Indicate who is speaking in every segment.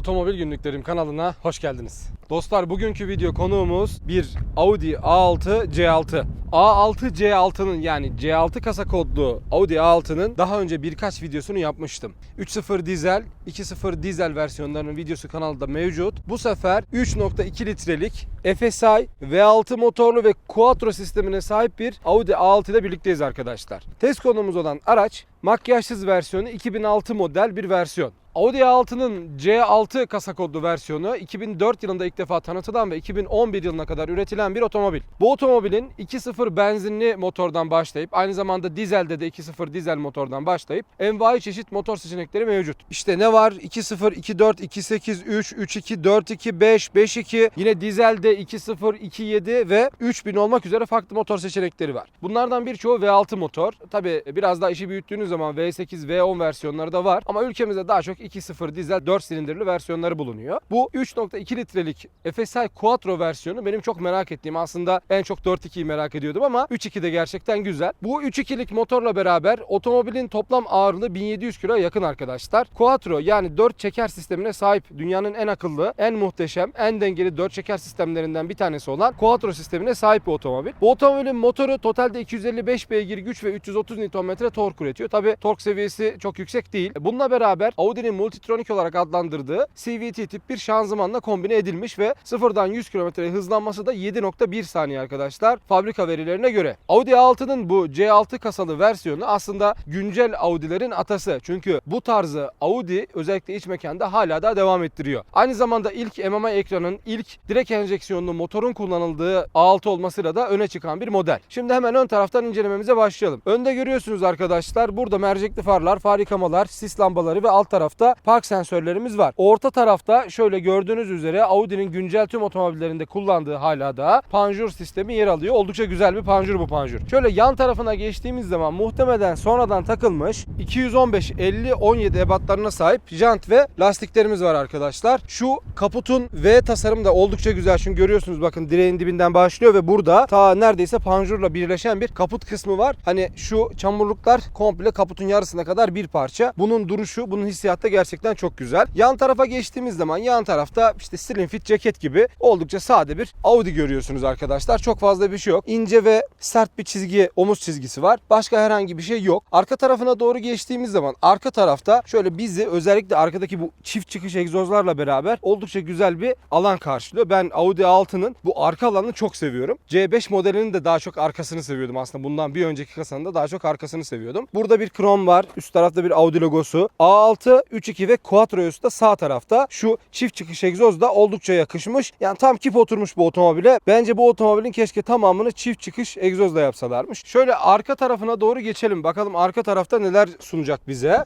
Speaker 1: Otomobil Günlüklerim kanalına hoş geldiniz. Dostlar bugünkü video konuğumuz bir Audi A6 C6. A6 C6'nın yani C6 kasa kodlu Audi A6'nın daha önce birkaç videosunu yapmıştım. 3.0 dizel, 2.0 dizel versiyonlarının videosu kanalda mevcut. Bu sefer 3.2 litrelik FSI V6 motorlu ve Quattro sistemine sahip bir Audi A6 ile birlikteyiz arkadaşlar. Test konumuz olan araç makyajsız versiyonu 2006 model bir versiyon. Audi A6'nın C6 kasa kodlu versiyonu 2004 yılında ilk defa tanıtılan ve 2011 yılına kadar üretilen bir otomobil. Bu otomobilin 2.0 benzinli motordan başlayıp aynı zamanda dizelde de 2.0 dizel motordan başlayıp envai çeşit motor seçenekleri mevcut. İşte ne var? 2.0, 2.4, 2.8, 3, 3.2, 4.2, 5, 5.2 yine dizelde 2.0, 2.7 ve 3000 olmak üzere farklı motor seçenekleri var. Bunlardan birçoğu V6 motor. Tabi biraz daha işi büyüttüğünüz zaman V8, V10 versiyonları da var ama ülkemizde daha çok 2.0 dizel 4 silindirli versiyonları bulunuyor. Bu 3.2 litrelik FSI Quattro versiyonu benim çok merak ettiğim aslında en çok 4.2'yi merak ediyordum ama 3.2 de gerçekten güzel. Bu 3.2'lik motorla beraber otomobilin toplam ağırlığı 1700 kilo yakın arkadaşlar. Quattro yani 4 çeker sistemine sahip dünyanın en akıllı, en muhteşem, en dengeli 4 çeker sistemlerinden bir tanesi olan Quattro sistemine sahip bir otomobil. Bu otomobilin motoru totalde 255 beygir güç ve 330 Nm tork üretiyor. Tabi tork seviyesi çok yüksek değil. Bununla beraber Audi'nin Multitronic olarak adlandırdığı CVT tip bir şanzımanla kombine edilmiş ve sıfırdan 100 km hızlanması da 7.1 saniye arkadaşlar fabrika verilerine göre. Audi A6'nın bu C6 kasalı versiyonu aslında güncel Audi'lerin atası. Çünkü bu tarzı Audi özellikle iç mekanda hala da devam ettiriyor. Aynı zamanda ilk MMI ekranın ilk direkt enjeksiyonlu motorun kullanıldığı A6 olmasıyla da öne çıkan bir model. Şimdi hemen ön taraftan incelememize başlayalım. Önde görüyorsunuz arkadaşlar burada mercekli farlar, far yıkamalar, sis lambaları ve alt tarafta park sensörlerimiz var. Orta tarafta şöyle gördüğünüz üzere Audi'nin güncel tüm otomobillerinde kullandığı hala da panjur sistemi yer alıyor. Oldukça güzel bir panjur bu panjur. Şöyle yan tarafına geçtiğimiz zaman muhtemelen sonradan takılmış 215 50 17 ebatlarına sahip jant ve lastiklerimiz var arkadaşlar. Şu kaputun V tasarımı da oldukça güzel. Çünkü görüyorsunuz bakın direğin dibinden başlıyor ve burada ta neredeyse panjurla birleşen bir kaput kısmı var. Hani şu çamurluklar komple kaputun yarısına kadar bir parça. Bunun duruşu, bunun hissiyatı gerçekten çok güzel. Yan tarafa geçtiğimiz zaman yan tarafta işte slim fit ceket gibi oldukça sade bir Audi görüyorsunuz arkadaşlar. Çok fazla bir şey yok. İnce ve sert bir çizgi, omuz çizgisi var. Başka herhangi bir şey yok. Arka tarafına doğru geçtiğimiz zaman arka tarafta şöyle bizi özellikle arkadaki bu çift çıkış egzozlarla beraber oldukça güzel bir alan karşılıyor. Ben Audi A6'nın bu arka alanını çok seviyorum. C5 modelinin de daha çok arkasını seviyordum aslında. Bundan bir önceki kasanın da daha çok arkasını seviyordum. Burada bir krom var. Üst tarafta bir Audi logosu. A6, 3.2 ve Quattro'su da sağ tarafta. Şu çift çıkış egzoz da oldukça yakışmış. Yani tam kip oturmuş bu otomobile. Bence bu otomobilin keşke tamamını çift çıkış egzozla yapsalarmış. Şöyle arka tarafına doğru geçelim. Bakalım arka tarafta neler sunacak bize.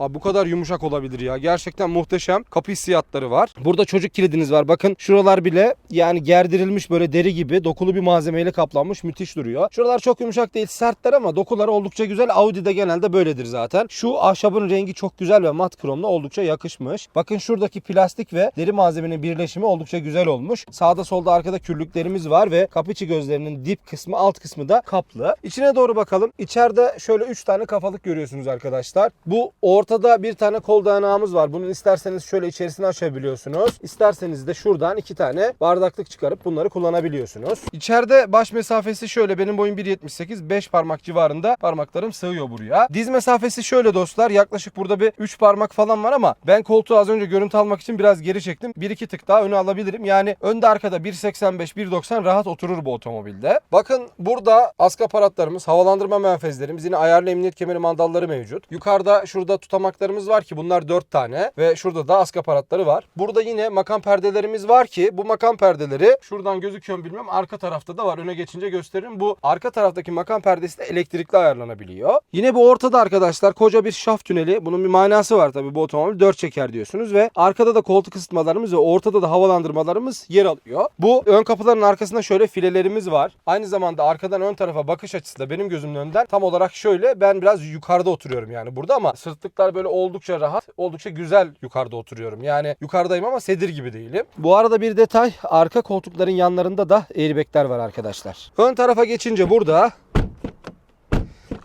Speaker 1: Abi bu kadar yumuşak olabilir ya. Gerçekten muhteşem. Kapı hissiyatları var. Burada çocuk kilidiniz var. Bakın şuralar bile yani gerdirilmiş böyle deri gibi dokulu bir malzemeyle kaplanmış. Müthiş duruyor. Şuralar çok yumuşak değil sertler ama dokuları oldukça güzel. Audi'de genelde böyledir zaten. Şu ahşabın rengi çok güzel ve mat kromla oldukça yakışmış. Bakın şuradaki plastik ve deri malzemenin birleşimi oldukça güzel olmuş. Sağda solda arkada kürlüklerimiz var ve kapı içi gözlerinin dip kısmı alt kısmı da kaplı. İçine doğru bakalım. İçeride şöyle 3 tane kafalık görüyorsunuz arkadaşlar. Bu orta Ortada bir tane kol dayanağımız var. Bunun isterseniz şöyle içerisini açabiliyorsunuz. İsterseniz de şuradan iki tane bardaklık çıkarıp bunları kullanabiliyorsunuz. İçeride baş mesafesi şöyle. Benim boyum 1.78. 5 parmak civarında parmaklarım sığıyor buraya. Diz mesafesi şöyle dostlar. Yaklaşık burada bir 3 parmak falan var ama ben koltuğu az önce görüntü almak için biraz geri çektim. 1-2 tık daha öne alabilirim. Yani önde arkada 1.85 1.90 rahat oturur bu otomobilde. Bakın burada ask aparatlarımız, havalandırma menfezlerimiz, yine ayarlı emniyet kemeri mandalları mevcut. Yukarıda şurada tutamak tutamaklarımız var ki bunlar 4 tane ve şurada da ask aparatları var. Burada yine makam perdelerimiz var ki bu makam perdeleri şuradan gözüküyor mu bilmem arka tarafta da var. Öne geçince gösteririm. Bu arka taraftaki makam perdesi de elektrikli ayarlanabiliyor. Yine bu ortada arkadaşlar koca bir şaft tüneli. Bunun bir manası var tabii bu otomobil 4 çeker diyorsunuz ve arkada da koltuk ısıtmalarımız ve ortada da havalandırmalarımız yer alıyor. Bu ön kapıların arkasında şöyle filelerimiz var. Aynı zamanda arkadan ön tarafa bakış açısı da benim gözümün önünden tam olarak şöyle ben biraz yukarıda oturuyorum yani burada ama sırtlıklar böyle oldukça rahat, oldukça güzel yukarıda oturuyorum. Yani yukarıdayım ama sedir gibi değilim. Bu arada bir detay, arka koltukların yanlarında da airbagler var arkadaşlar. Ön tarafa geçince burada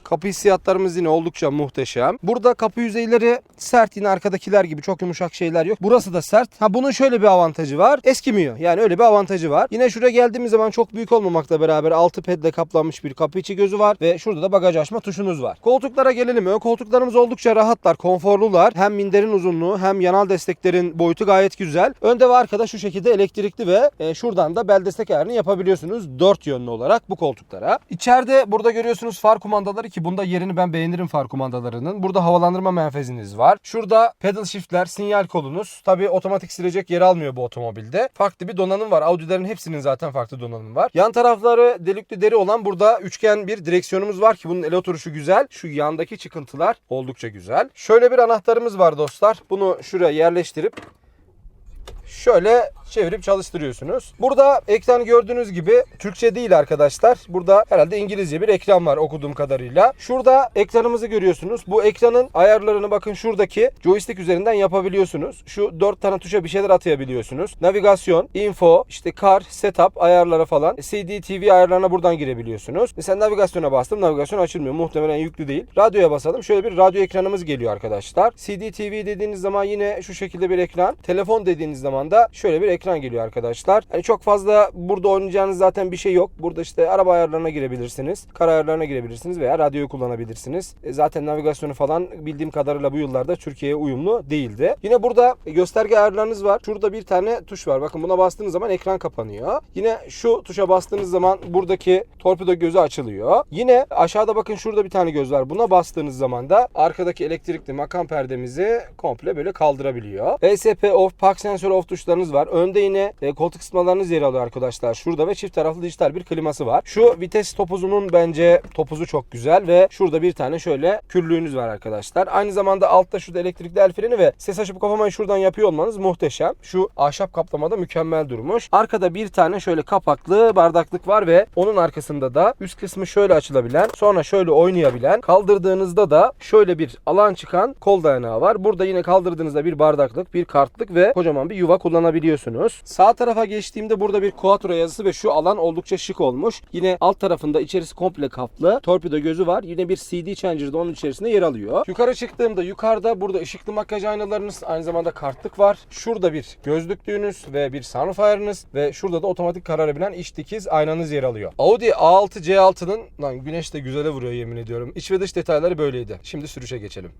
Speaker 1: Kapı hissiyatlarımız yine oldukça muhteşem. Burada kapı yüzeyleri sert yine arkadakiler gibi çok yumuşak şeyler yok. Burası da sert. Ha bunun şöyle bir avantajı var. Eskimiyor. Yani öyle bir avantajı var. Yine şuraya geldiğimiz zaman çok büyük olmamakla beraber altı pedle kaplanmış bir kapı içi gözü var ve şurada da bagaj açma tuşunuz var. Koltuklara gelelim. Ön koltuklarımız oldukça rahatlar, konforlular. Hem minderin uzunluğu hem yanal desteklerin boyutu gayet güzel. Önde ve arkada şu şekilde elektrikli ve e, şuradan da bel destek ayarını yapabiliyorsunuz. Dört yönlü olarak bu koltuklara. İçeride burada görüyorsunuz far kumandaları ki bunda yerini ben beğenirim far kumandalarının. Burada havalandırma menfeziniz var. Şurada pedal shiftler, sinyal kolunuz. Tabii otomatik silecek yer almıyor bu otomobilde. Farklı bir donanım var. Audi'lerin hepsinin zaten farklı donanımı var. Yan tarafları delikli deri olan burada üçgen bir direksiyonumuz var ki bunun el oturuşu güzel. Şu yandaki çıkıntılar oldukça güzel. Şöyle bir anahtarımız var dostlar. Bunu şuraya yerleştirip şöyle çevirip çalıştırıyorsunuz. Burada ekran gördüğünüz gibi Türkçe değil arkadaşlar. Burada herhalde İngilizce bir ekran var okuduğum kadarıyla. Şurada ekranımızı görüyorsunuz. Bu ekranın ayarlarını bakın şuradaki joystick üzerinden yapabiliyorsunuz. Şu dört tane tuşa bir şeyler atayabiliyorsunuz. Navigasyon, info, işte car, setup ayarlara falan. CD, TV ayarlarına buradan girebiliyorsunuz. Mesela navigasyona bastım. Navigasyon açılmıyor. Muhtemelen yüklü değil. Radyoya basalım. Şöyle bir radyo ekranımız geliyor arkadaşlar. CD, TV dediğiniz zaman yine şu şekilde bir ekran. Telefon dediğiniz zaman da şöyle bir ekran geliyor arkadaşlar. Hani çok fazla burada oynayacağınız zaten bir şey yok. Burada işte araba ayarlarına girebilirsiniz. Kar ayarlarına girebilirsiniz veya radyoyu kullanabilirsiniz. E, zaten navigasyonu falan bildiğim kadarıyla bu yıllarda Türkiye'ye uyumlu değildi. Yine burada gösterge ayarlarınız var. Şurada bir tane tuş var. Bakın buna bastığınız zaman ekran kapanıyor. Yine şu tuşa bastığınız zaman buradaki torpido gözü açılıyor. Yine aşağıda bakın şurada bir tane göz var. Buna bastığınız zaman da arkadaki elektrikli makam perdemizi komple böyle kaldırabiliyor. ESP off, park sensör off tuşlarınız var. Önde yine e, koltuk ısıtmalarınız yer alıyor arkadaşlar. Şurada ve çift taraflı dijital bir kliması var. Şu vites topuzunun bence topuzu çok güzel ve şurada bir tane şöyle küllüğünüz var arkadaşlar. Aynı zamanda altta şurada elektrikli el freni ve ses açıp kapamayı şuradan yapıyor olmanız muhteşem. Şu ahşap kaplamada mükemmel durmuş. Arkada bir tane şöyle kapaklı bardaklık var ve onun arkasında da üst kısmı şöyle açılabilen sonra şöyle oynayabilen kaldırdığınızda da şöyle bir alan çıkan kol dayanağı var. Burada yine kaldırdığınızda bir bardaklık, bir kartlık ve kocaman bir yuva kullanabiliyorsunuz. Sağ tarafa geçtiğimde burada bir Quattro yazısı ve şu alan oldukça şık olmuş. Yine alt tarafında içerisi komple kaplı. Torpido gözü var. Yine bir CD changer de onun içerisinde yer alıyor. Yukarı çıktığımda yukarıda burada ışıklı makyaj aynalarınız aynı zamanda kartlık var. Şurada bir gözlüklüğünüz ve bir sunroof ayarınız ve şurada da otomatik kararabilen iç dikiz aynanız yer alıyor. Audi A6 C6'nın lan güneş de güzele vuruyor yemin ediyorum. İç ve dış detayları böyleydi. Şimdi sürüşe geçelim.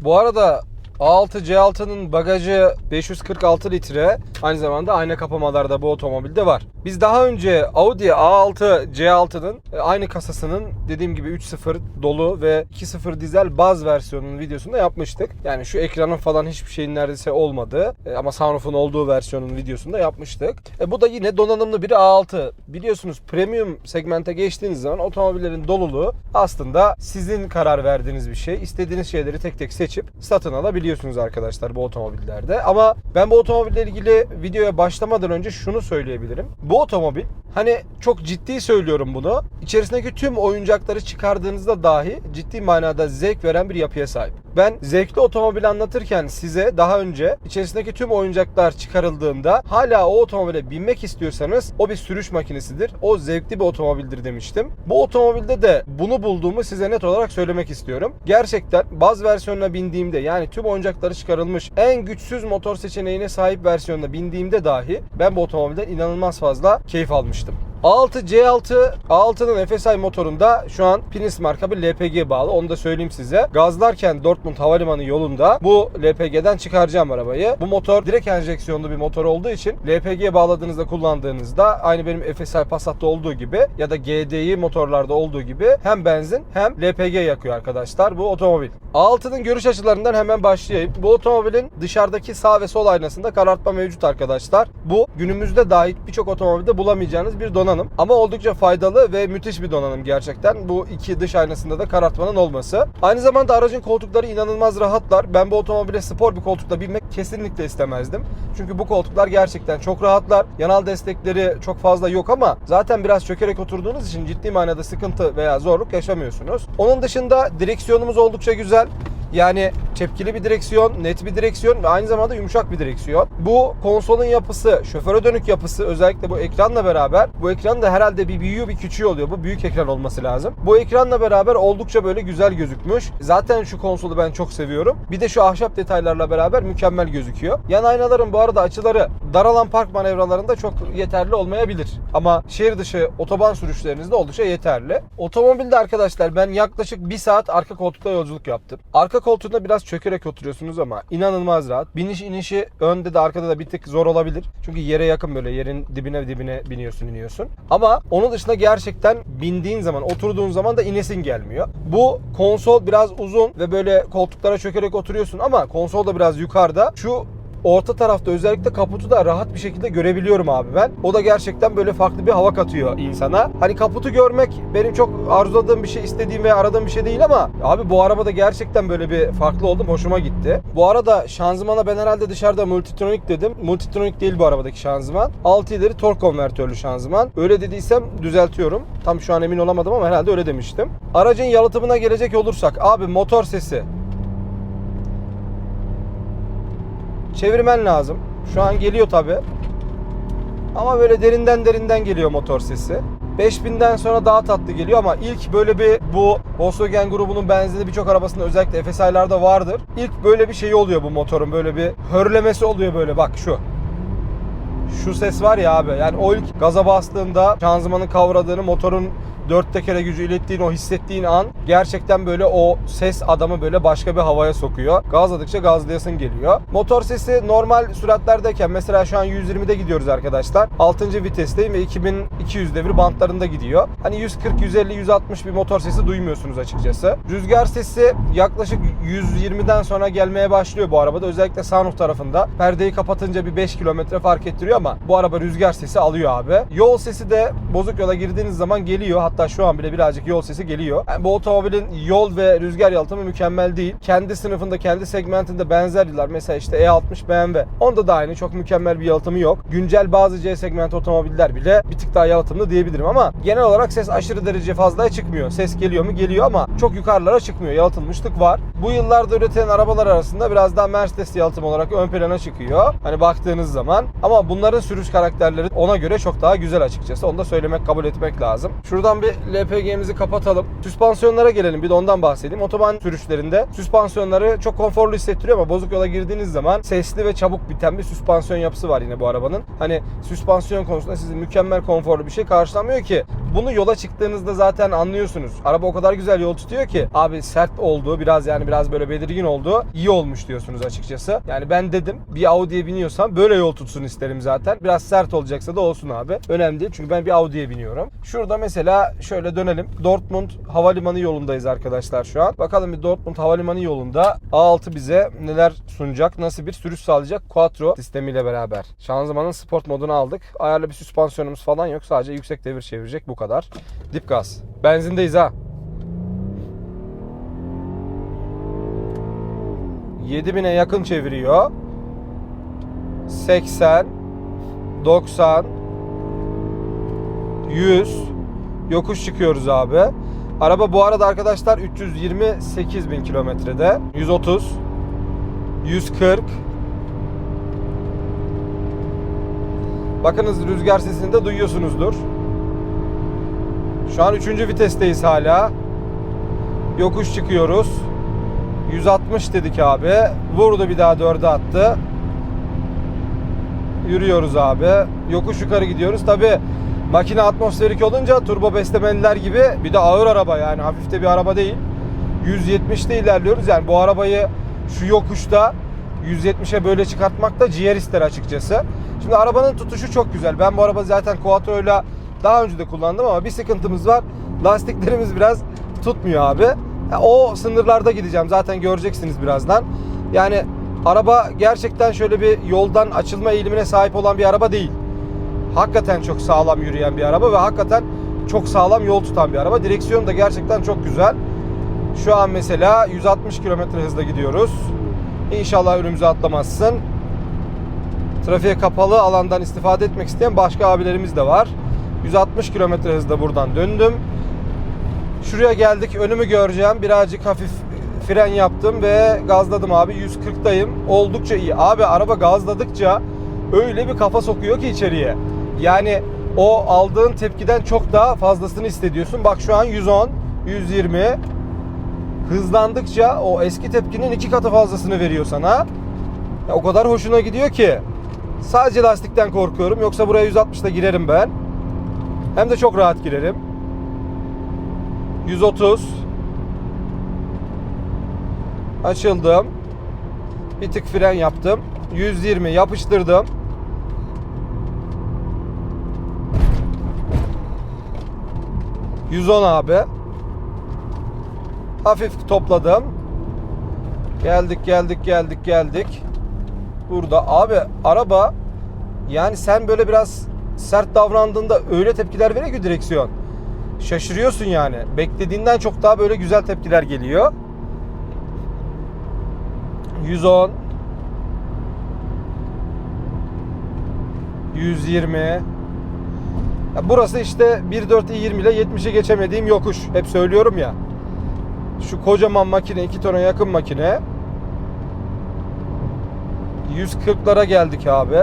Speaker 1: Bu arada A6 C6'nın bagajı 546 litre. Aynı zamanda ayna kapamalar da bu otomobilde var. Biz daha önce Audi A6 C6'nın e, aynı kasasının dediğim gibi 3.0 dolu ve 2.0 dizel baz versiyonunun videosunu da yapmıştık. Yani şu ekranın falan hiçbir şeyin neredeyse olmadığı e, ama sunroof'un olduğu versiyonun videosunu da yapmıştık. E, bu da yine donanımlı bir A6. Biliyorsunuz premium segmente geçtiğiniz zaman otomobillerin doluluğu aslında sizin karar verdiğiniz bir şey. İstediğiniz şeyleri tek tek seçip satın alabiliyorsunuz arkadaşlar bu otomobillerde. Ama ben bu otomobille ilgili videoya başlamadan önce şunu söyleyebilirim. Bu otomobil hani çok ciddi söylüyorum bunu. İçerisindeki tüm oyuncakları çıkardığınızda dahi ciddi manada zevk veren bir yapıya sahip. Ben zevkli otomobil anlatırken size daha önce içerisindeki tüm oyuncaklar çıkarıldığında hala o otomobile binmek istiyorsanız o bir sürüş makinesidir. O zevkli bir otomobildir demiştim. Bu otomobilde de bunu bulduğumu size net olarak söylemek istiyorum. Gerçekten baz versiyonuna bindiğimde yani tüm oyuncakları çıkarılmış en güçsüz motor seçeneğine sahip versiyonuna bindiğimde dahi ben bu otomobilden inanılmaz fazla keyif almıştım. A6 C6 A6'nın FSI motorunda şu an Pinis marka bir LPG bağlı. Onu da söyleyeyim size. Gazlarken Dortmund Havalimanı yolunda bu LPG'den çıkaracağım arabayı. Bu motor direkt enjeksiyonlu bir motor olduğu için LPG bağladığınızda kullandığınızda aynı benim FSI Passat'ta olduğu gibi ya da GDI motorlarda olduğu gibi hem benzin hem LPG yakıyor arkadaşlar bu otomobil. A6'nın görüş açılarından hemen başlayayım. Bu otomobilin dışarıdaki sağ ve sol aynasında karartma mevcut arkadaşlar. Bu günümüzde dahi birçok otomobilde bulamayacağınız bir donanım. Ama oldukça faydalı ve müthiş bir donanım gerçekten. Bu iki dış aynasında da karartmanın olması. Aynı zamanda aracın koltukları inanılmaz rahatlar. Ben bu otomobile spor bir koltukla binmek kesinlikle istemezdim. Çünkü bu koltuklar gerçekten çok rahatlar. Yanal destekleri çok fazla yok ama zaten biraz çökerek oturduğunuz için ciddi manada sıkıntı veya zorluk yaşamıyorsunuz. Onun dışında direksiyonumuz oldukça güzel. Yani çepkili bir direksiyon, net bir direksiyon ve aynı zamanda yumuşak bir direksiyon. Bu konsolun yapısı, şoföre dönük yapısı özellikle bu ekranla beraber bu ekran da herhalde bir büyüğü bir küçüğü oluyor. Bu büyük ekran olması lazım. Bu ekranla beraber oldukça böyle güzel gözükmüş. Zaten şu konsolu ben çok seviyorum. Bir de şu ahşap detaylarla beraber mükemmel gözüküyor. Yan aynaların bu arada açıları daralan park manevralarında çok yeterli olmayabilir. Ama şehir dışı otoban sürüşlerinizde oldukça yeterli. Otomobilde arkadaşlar ben yaklaşık bir saat arka koltukta yolculuk yaptım. Arka koltuğunda biraz çökerek oturuyorsunuz ama inanılmaz rahat. Biniş inişi önde de arkada da bir tık zor olabilir. Çünkü yere yakın böyle yerin dibine dibine biniyorsun iniyorsun. Ama onun dışında gerçekten bindiğin zaman oturduğun zaman da inesin gelmiyor. Bu konsol biraz uzun ve böyle koltuklara çökerek oturuyorsun ama konsol da biraz yukarıda. Şu orta tarafta özellikle kaputu da rahat bir şekilde görebiliyorum abi ben. O da gerçekten böyle farklı bir hava katıyor insana. Hani kaputu görmek benim çok arzuladığım bir şey, istediğim ve aradığım bir şey değil ama abi bu arabada gerçekten böyle bir farklı oldum. Hoşuma gitti. Bu arada şanzımana ben herhalde dışarıda multitronik dedim. Multitronik değil bu arabadaki şanzıman. 6 ileri tork konvertörlü şanzıman. Öyle dediysem düzeltiyorum. Tam şu an emin olamadım ama herhalde öyle demiştim. Aracın yalıtımına gelecek olursak abi motor sesi çevirmen lazım. Şu an geliyor tabi. Ama böyle derinden derinden geliyor motor sesi. 5000'den sonra daha tatlı geliyor ama ilk böyle bir bu Volkswagen grubunun benzinli birçok arabasında özellikle FSI'larda vardır. İlk böyle bir şey oluyor bu motorun böyle bir hörlemesi oluyor böyle bak şu. Şu ses var ya abi yani o ilk gaza bastığında şanzımanın kavradığını motorun dört tekere gücü ilettiğin o hissettiğin an gerçekten böyle o ses adamı böyle başka bir havaya sokuyor. Gazladıkça gazlayasın geliyor. Motor sesi normal süratlerdeyken mesela şu an 120'de gidiyoruz arkadaşlar. 6. vitesteyim ve 2200 devir bantlarında gidiyor. Hani 140, 150, 160 bir motor sesi duymuyorsunuz açıkçası. Rüzgar sesi yaklaşık 120'den sonra gelmeye başlıyor bu arabada. Özellikle sunroof tarafında. Perdeyi kapatınca bir 5 kilometre fark ettiriyor ama bu araba rüzgar sesi alıyor abi. Yol sesi de bozuk yola girdiğiniz zaman geliyor. Hatta şu an bile birazcık yol sesi geliyor. Yani bu otomobilin yol ve rüzgar yalıtımı mükemmel değil. Kendi sınıfında, kendi segmentinde benzer yıllar. Mesela işte E60 BMW. Onda da aynı. Çok mükemmel bir yalıtımı yok. Güncel bazı C segment otomobiller bile bir tık daha yalıtımlı diyebilirim ama genel olarak ses aşırı derece fazla çıkmıyor. Ses geliyor mu? Geliyor ama çok yukarılara çıkmıyor. Yalıtılmışlık var. Bu yıllarda üretilen arabalar arasında biraz daha Mercedes yalıtım olarak ön plana çıkıyor. Hani baktığınız zaman. Ama bunların sürüş karakterleri ona göre çok daha güzel açıkçası. Onu da söylemek, kabul etmek lazım. Şuradan bir LPG'mizi kapatalım. Süspansiyonlara gelelim. Bir de ondan bahsedeyim. Otoban sürüşlerinde süspansiyonları çok konforlu hissettiriyor ama bozuk yola girdiğiniz zaman sesli ve çabuk biten bir süspansiyon yapısı var yine bu arabanın. Hani süspansiyon konusunda sizi mükemmel konforlu bir şey karşılamıyor ki. Bunu yola çıktığınızda zaten anlıyorsunuz. Araba o kadar güzel yol tutuyor ki abi sert olduğu biraz yani biraz böyle belirgin olduğu iyi olmuş diyorsunuz açıkçası. Yani ben dedim bir Audi'ye biniyorsam böyle yol tutsun isterim zaten. Biraz sert olacaksa da olsun abi. Önemli değil çünkü ben bir Audi'ye biniyorum. Şurada mesela şöyle dönelim. Dortmund Havalimanı yolundayız arkadaşlar şu an. Bakalım bir Dortmund Havalimanı yolunda A6 bize neler sunacak, nasıl bir sürüş sağlayacak Quattro sistemiyle beraber. Şanzımanın sport modunu aldık. Ayarlı bir süspansiyonumuz falan yok. Sadece yüksek devir çevirecek bu kadar. Dip gaz. Benzindeyiz ha. 7000'e yakın çeviriyor. 80 90 100 yokuş çıkıyoruz abi. Araba bu arada arkadaşlar 328 bin kilometrede. 130 140 Bakınız rüzgar sesini de duyuyorsunuzdur. Şu an 3. vitesteyiz hala. Yokuş çıkıyoruz. 160 dedik abi. Vurdu bir daha 4'e attı. Yürüyoruz abi. Yokuş yukarı gidiyoruz. Tabi makine atmosferik olunca turbo beslemeliler gibi bir de ağır araba yani hafif de bir araba değil. 170'te ilerliyoruz. Yani bu arabayı şu yokuşta 170'e böyle çıkartmak da ciğer ister açıkçası. Şimdi arabanın tutuşu çok güzel. Ben bu araba zaten Quattro'yla daha önce de kullandım ama bir sıkıntımız var. Lastiklerimiz biraz tutmuyor abi. O sınırlarda gideceğim. Zaten göreceksiniz birazdan. Yani araba gerçekten şöyle bir yoldan açılma eğilimine sahip olan bir araba değil. Hakikaten çok sağlam yürüyen bir araba ve hakikaten çok sağlam yol tutan bir araba. Direksiyon da gerçekten çok güzel. Şu an mesela 160 km hızla gidiyoruz. İnşallah önümüze atlamazsın. Trafiğe kapalı alandan istifade etmek isteyen başka abilerimiz de var. 160 km hızla buradan döndüm. Şuraya geldik. Önümü göreceğim. Birazcık hafif fren yaptım ve gazladım abi 140'dayım. Oldukça iyi. Abi araba gazladıkça öyle bir kafa sokuyor ki içeriye. Yani o aldığın tepkiden çok daha fazlasını hissediyorsun. Bak şu an 110, 120. Hızlandıkça o eski tepkinin iki katı fazlasını veriyor sana. Ya o kadar hoşuna gidiyor ki. Sadece lastikten korkuyorum. Yoksa buraya 160'da girerim ben. Hem de çok rahat girerim. 130. Açıldım. Bir tık fren yaptım. 120 yapıştırdım. ...110 abi. Hafif topladım. Geldik geldik geldik geldik. Burada abi araba yani sen böyle biraz sert davrandığında öyle tepkiler veriyor ki direksiyon. Şaşırıyorsun yani. Beklediğinden çok daha böyle güzel tepkiler geliyor. 110 120 Burası işte 1.4 20 ile 70'e geçemediğim yokuş. Hep söylüyorum ya. Şu kocaman makine 2 tona yakın makine 140'lara geldik abi.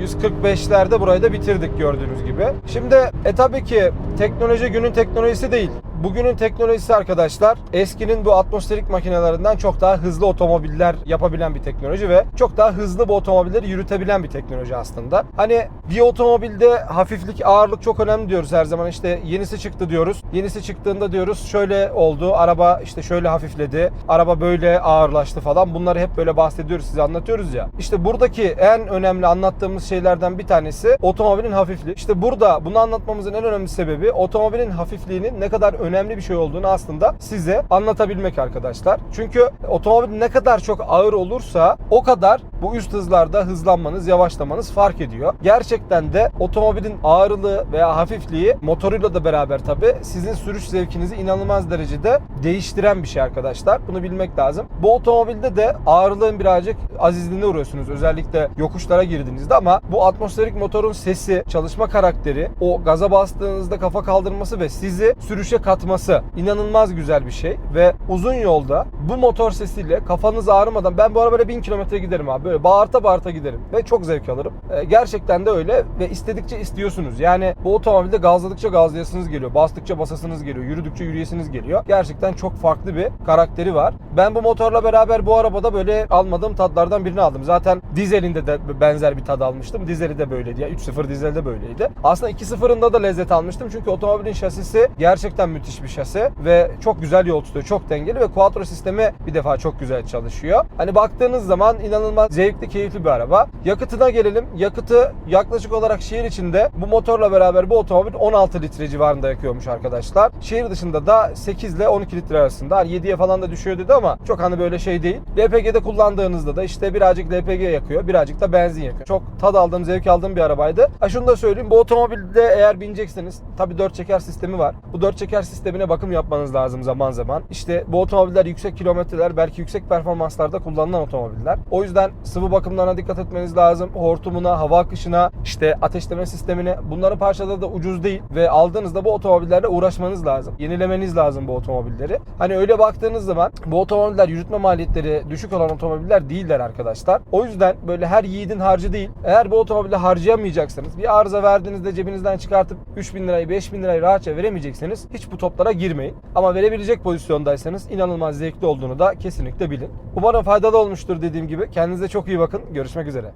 Speaker 1: 145'lerde burayı da bitirdik gördüğünüz gibi. Şimdi e tabii ki teknoloji günün teknolojisi değil. Bugünün teknolojisi arkadaşlar eskinin bu atmosferik makinelerinden çok daha hızlı otomobiller yapabilen bir teknoloji ve çok daha hızlı bu otomobilleri yürütebilen bir teknoloji aslında. Hani bir otomobilde hafiflik, ağırlık çok önemli diyoruz her zaman. İşte yenisi çıktı diyoruz. Yenisi çıktığında diyoruz şöyle oldu. Araba işte şöyle hafifledi. Araba böyle ağırlaştı falan. Bunları hep böyle bahsediyoruz, size anlatıyoruz ya. İşte buradaki en önemli anlattığımız şeylerden bir tanesi otomobilin hafifliği. İşte burada bunu anlatmamızın en önemli sebebi otomobilin hafifliğinin ne kadar önemli bir şey olduğunu aslında size anlatabilmek arkadaşlar. Çünkü otomobil ne kadar çok ağır olursa o kadar bu üst hızlarda hızlanmanız, yavaşlamanız fark ediyor. Gerçekten de otomobilin ağırlığı veya hafifliği motoruyla da beraber tabi sizin sürüş zevkinizi inanılmaz derecede değiştiren bir şey arkadaşlar. Bunu bilmek lazım. Bu otomobilde de ağırlığın birazcık azizliğine uğruyorsunuz. Özellikle yokuşlara girdiğinizde ama bu atmosferik motorun sesi, çalışma karakteri, o gaza bastığınızda kafa kaldırması ve sizi sürüşe katması inanılmaz güzel bir şey ve uzun yolda bu motor sesiyle kafanız ağrımadan ben bu arabayla 1000 kilometre giderim abi. Böyle bağırta bağırta giderim ve çok zevk alırım. Ee, gerçekten de öyle ve istedikçe istiyorsunuz. Yani bu otomobilde gazladıkça gazlayasınız geliyor. Bastıkça basasınız geliyor. Yürüdükçe yürüyesiniz geliyor. Gerçekten çok farklı bir karakteri var. Ben bu motorla beraber bu arabada böyle almadığım tatlardan birini aldım. Zaten dizelinde de benzer bir tad almıştım. Dizeli de böyleydi. Ya 3.0 dizel de böyleydi. Aslında 2.0'ında da lezzet almıştım. Çünkü otomobilin şasisi gerçekten müthiş bir şasi ve çok güzel yol tutuyor. Çok dengeli ve quattro sistemi bir defa çok güzel çalışıyor. Hani baktığınız zaman inanılmaz zevkli, keyifli bir araba. Yakıtına gelelim. Yakıtı yaklaşık olarak şehir içinde bu motorla beraber bu otomobil 16 litre civarında yakıyormuş arkadaşlar. Şehir dışında da 8 ile 12 litre arasında. Hani 7'ye falan da düşüyor dedi ama çok hani böyle şey değil. LPG'de kullandığınızda da işte birazcık LPG yakıyor, birazcık da benzin yakıyor. Çok tad aldığım, zevk aldığım bir arabaydı. Ha şunu da söyleyeyim. Bu otomobilde eğer binecekseniz tabi 4 çeker sistemi var. Bu 4 çeker sistemine bakım yapmanız lazım zaman zaman. İşte bu otomobiller yüksek kilometreler, belki yüksek performanslarda kullanılan otomobiller. O yüzden sıvı bakımlarına dikkat etmeniz lazım. Hortumuna, hava akışına, işte ateşleme sistemine. Bunların parçaları da ucuz değil ve aldığınızda bu otomobillerle uğraşmanız lazım. Yenilemeniz lazım bu otomobilleri. Hani öyle baktığınız zaman bu otomobiller yürütme maliyetleri düşük olan otomobiller değiller arkadaşlar. O yüzden böyle her yiğidin harcı değil. Eğer bu otomobili harcayamayacaksanız bir arıza verdiğinizde cebinizden çıkartıp 3000 lirayı 5000 lirayı rahatça veremeyecekseniz hiç bu toplara girmeyin. Ama verebilecek pozisyondaysanız inanılmaz zevkli olduğunu da kesinlikle bilin. Umarım faydalı olmuştur dediğim gibi. Kendinize çok iyi bakın. Görüşmek üzere.